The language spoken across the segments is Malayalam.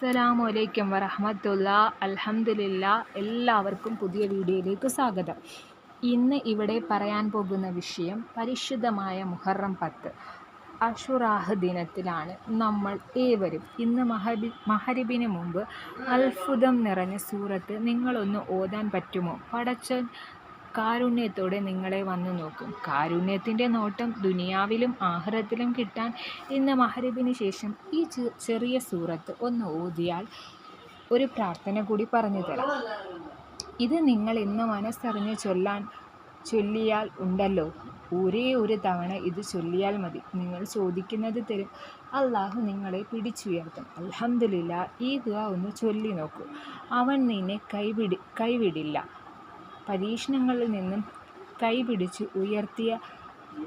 അസ്സലാമു അലൈക്കും വറഹമത്തുള്ള. അൽഹംദുലില്ല. എല്ലാവർക്കും പുതിയ വീഡിയോയിലേക്ക് സ്വാഗതം. ഇന്ന് ഇവിടെ പറയാൻ പോകുന്ന വിഷയം പരിശുദ്ധമായ മുഹറം പത്ത്. അഷുറാഹ് ദിനത്തിലാണ് നമ്മൾ ഏവരും ഇന്ന് മഹബി മഹരിബിന് മുമ്പ് അത്ഭുതം നിറഞ്ഞ സൂറത്ത് നിങ്ങളൊന്ന് ഓതാൻ പറ്റുമോ? പടച്ചൻ കാരുണ്യത്തോടെ നിങ്ങളെ വന്നു നോക്കും. കാരുണ്യത്തിന്റെ നോട്ടം ദുനിയാവിലും ആഹ്റത്തിലും കിട്ടാൻ ഇന്ന് മഹരിബിന് ശേഷം ഈ ചെറിയ സൂറത്ത് ഒന്ന് ഓതിയാൽ ഒരു പ്രാർത്ഥന കൂടി പറഞ്ഞു തരാം. ഇത് നിങ്ങൾ ഇന്ന് മനസ്സറിഞ്ഞ് ചൊല്ലാൻ ചൊല്ലിയാൽ ഉണ്ടല്ലോ. ഒരേ ഒരു തവണ ഇത് ചൊല്ലിയാൽ മതി. നിങ്ങൾ ചോദിക്കുന്നത് തരും അള്ളാഹു നിങ്ങളെ പിടിച്ചുയർത്തും. അലഹമില്ല ഈ ദുവ ഒന്ന് ചൊല്ലി നോക്കൂ. അവൻ നിന്നെ കൈവിടി കൈവിടില്ല. പരീക്ഷണങ്ങളിൽ നിന്നും കൈപിടിച്ച് ഉയർത്തിയ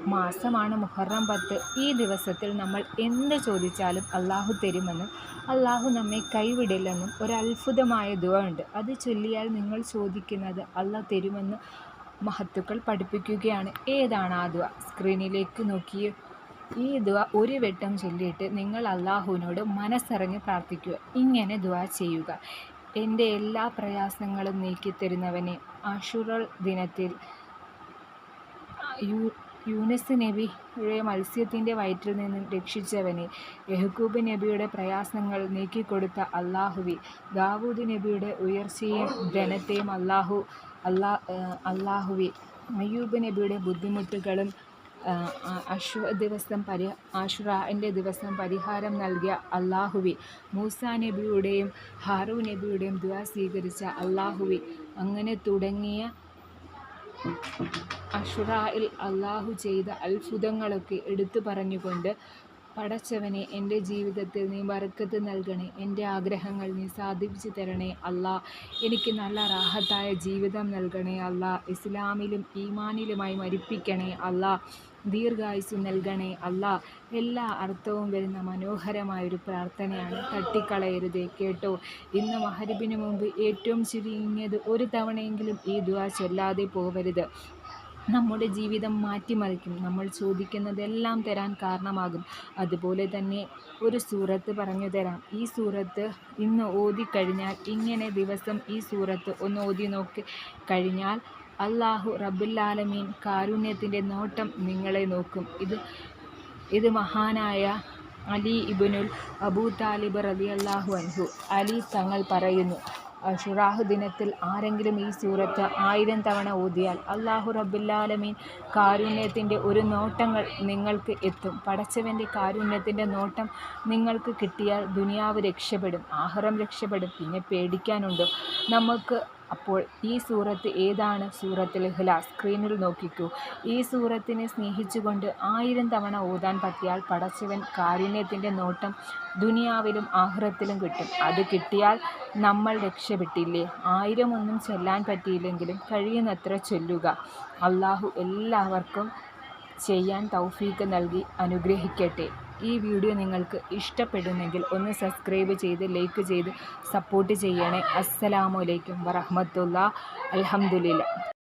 മാസമാണ് മുഹറം പത്ത്. ഈ ദിവസത്തിൽ നമ്മൾ എന്ത് ചോദിച്ചാലും അള്ളാഹു തരുമെന്നും അള്ളാഹു നമ്മെ കൈവിടില്ലെന്നും ഒരു അത്ഭുതമായ ദുവ ഉണ്ട്. അത് ചൊല്ലിയാൽ നിങ്ങൾ ചോദിക്കുന്നത് അള്ളാഹ് തരുമെന്ന് മഹത്തുക്കൾ പഠിപ്പിക്കുകയാണ്. ഏതാണ് ആ ദുവ സ്ക്രീനിലേക്ക് നോക്കിയ. ഈ ദുവ ഒരു വെട്ടം ചൊല്ലിയിട്ട് നിങ്ങൾ അള്ളാഹുവിനോട് മനസ്സറിഞ്ഞ് പ്രാർത്ഥിക്കുക. ഇങ്ങനെ ദുവ ചെയ്യുക. എന്റെ എല്ലാ പ്രയാസങ്ങളും നീക്കിത്തരുന്നവനെ അഷുറൽ ദിനത്തിൽ യു യൂനിസ് നബിയുടെ മത്സ്യത്തിന്റെ വയറ്റിൽ നിന്ന് രക്ഷിച്ചവനെ യഹ്കൂബ് നബിയുടെ പ്രയാസങ്ങൾ നീക്കിക്കൊടുത്ത അള്ളാഹുവി. ദാവൂദ് നബിയുടെ ഉയർച്ചയും ധനത്തെയും അള്ളാഹു അള്ളാ അള്ളാഹുവി. അയ്യൂബ് നബിയുടെ ബുദ്ധിമുട്ടുകളും അശ്വ ദിവസം പരി ആഷുറാന്റെ ദിവസം പരിഹാരം നൽകിയ അള്ളാഹുവി. മൂസ നബിയുടെയും ഹാറു നബിയുടെയും ദുവാ സ്വീകരിച്ച അള്ളാഹുവി. അങ്ങനെ തുടങ്ങിയ അഷുറായിൽ അള്ളാഹു ചെയ്ത അത്ഭുതങ്ങളൊക്കെ എടുത്തു പറഞ്ഞുകൊണ്ട് പടച്ചവനെ എന്റെ ജീവിതത്തിൽ നീ വറുക്കത്ത് നൽകണേ. എന്റെ ആഗ്രഹങ്ങൾ നീ സാധിപ്പിച്ചു തരണേ അല്ല. എനിക്ക് നല്ല റാഹത്തായ ജീവിതം നൽകണേ അല്ല. ഇസ്ലാമിലും ഈമാനിലുമായി മരിപ്പിക്കണേ അല്ല. ദീർഘായുസ് നൽകണേ അല്ല. എല്ലാ അർത്ഥവും വരുന്ന മനോഹരമായൊരു പ്രാർത്ഥനയാണ്. തട്ടിക്കളയരുതേ കേട്ടോ. ഇന്ന് മഹരിബിന് മുമ്പ് ഏറ്റവും ചുരുങ്ങിയത് ഒരു തവണയെങ്കിലും ഈ ദുവാ ചൊല്ലാതെ പോവരുത്. നമ്മുടെ ജീവിതം മാറ്റിമറിക്കും. നമ്മൾ ചോദിക്കുന്നതെല്ലാം തരാൻ കാരണമാകും. അതുപോലെ തന്നെ ഒരു സൂറത്ത് പറഞ്ഞു തരാം. ഈ സൂറത്ത് ഇന്ന് ഓതിക്കഴിഞ്ഞാൽ ഇങ്ങനെ ദിവസം ഈ സൂറത്ത് ഒന്ന് ഓതി നോക്കി. കഴിഞ്ഞാൽ അള്ളാഹു റബ്ബുല്ലാലമീൻ കാരുണ്യത്തിന്റെ നോട്ടം നിങ്ങളെ നോക്കും. ഇത് ഇത് മഹാനായ അലി ഇബിനുൽ അബൂ താലിബ് റബി അള്ളാഹു അൻഹു. അലി തങ്ങൾ പറയുന്നു ഷുറാഹ് ദിനത്തിൽ ആരെങ്കിലും ഈ സൂറത്ത് ആയിരം തവണ ഊതിയാൽ അള്ളാഹു റബ്ബുല്ലാലമീൻ കാരുണ്യത്തിന്റെ ഒരു നോട്ടങ്ങൾ നിങ്ങൾക്ക് എത്തും. പടച്ചവന്റെ കാരുണ്യത്തിന്റെ നോട്ടം നിങ്ങൾക്ക് കിട്ടിയാൽ ദുനിയാവ് രക്ഷപ്പെടും ആഹാരം രക്ഷപ്പെടും പിന്നെ പേടിക്കാനുണ്ടോ. നമുക്ക് അപ്പോൾ ഈ സൂറത്ത് ഏതാണ് സൂറത്തിൽ ഇഖ്ലാസ്? സ്ക്രീനിൽ നോക്കിക്കൂ. ഈ സൂറത്തിനെ സ്നേഹിച്ചുകൊണ്ട് ആയിരം തവണ ഓതാൻ പറ്റിയാൽ പടച്ചവൻ കാരുണ്യത്തിന്റെ നോട്ടം ദുനിയാവിലും ആഹ്റത്തിലും കിട്ടും. അത് കിട്ടിയാൽ നമ്മൾ രക്ഷപ്പെട്ടില്ലേ? ആയിരം ഒന്നും ചൊല്ലാൻ പറ്റിയില്ലെങ്കിലും കഴിയുന്നത്ര ചൊല്ലുക. അള്ളാഹു എല്ലാവർക്കും ചെയ്യാൻ തൗഫീക്ക് നൽകി അനുഗ്രഹിക്കട്ടെ. ഈ വീഡിയോ നിങ്ങൾക്ക് ഇഷ്ടപ്പെടുന്നെങ്കിൽ ഒന്ന് സബ്സ്ക്രൈബ് ചെയ്ത് ലൈക്ക് ചെയ്ത് സപ്പോർട്ട് ചെയ്യണേ. അസ്സലാമലൈക്കും വറഹമത്തുള്ള അലഹമുല്ല